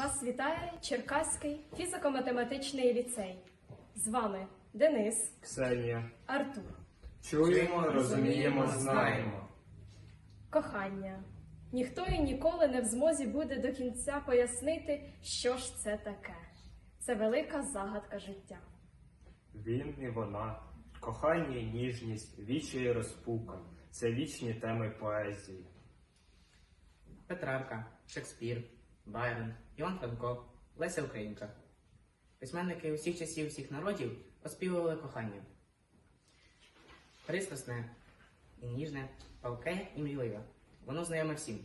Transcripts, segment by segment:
Вас вітає Черкаський фізико-математичний ліцей. З вами Денис, Ксенія. Артур. Чуємо, розуміємо, знаємо. Кохання. Ніхто і ніколи не в змозі буде до кінця пояснити, що ж це таке. Це велика загадка життя. Він і вона, кохання і ніжність, вічі і розпука. Це вічні теми поезії. Петрарка, Шекспір, Байрон, Іван Франко, Леся Українка. Письменники усіх часів всіх народів оспівували кохання. Пристрасне ніжне, палке і мрійливе. Воно знайоме всім.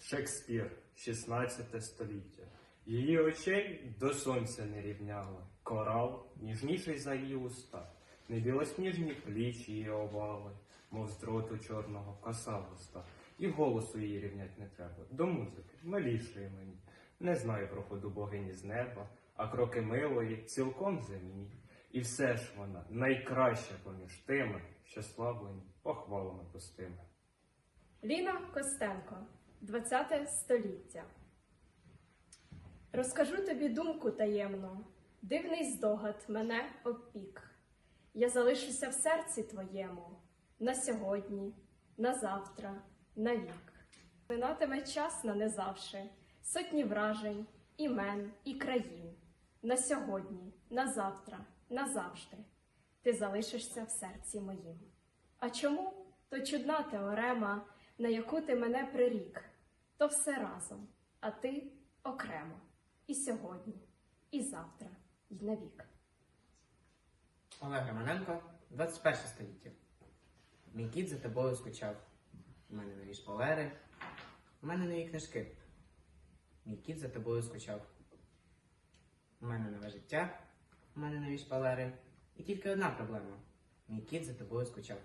Шекспір, 16 століття. Її очей до сонця не рівняли. Корал, ніжніший за її уста, не білосніжні плічі її овали, мов з дроту чорного коса вуста. І голосу її рівнять не треба. До музики, милішої мені. Не знаю про ходу богині з неба, а кроки милої цілком земні. І все ж вона найкраща поміж тими, що славлені похвалами пустими. Ліна Костенко, 20 століття. Розкажу тобі думку таємну, дивний здогад мене опік. Я залишуся в серці твоєму на сьогодні, на завтра, на вік. Минатиме час на незавше, сотні вражень, імен і країн. На сьогодні, на завтра, назавжди ти залишишся в серці моїм. А чому? То чудна теорема, на яку ти мене прирік, то все разом, а ти окремо. І сьогодні, і завтра, і навік. Олег Романенко, 21 століття. Мій кіт за тобою скучав. У мене нові шпалери, у мене нові книжки. Мій кіт за тобою скучав. У мене нове життя, у мене нові шпалери. І тільки одна проблема. Мій кіт за тобою скучав.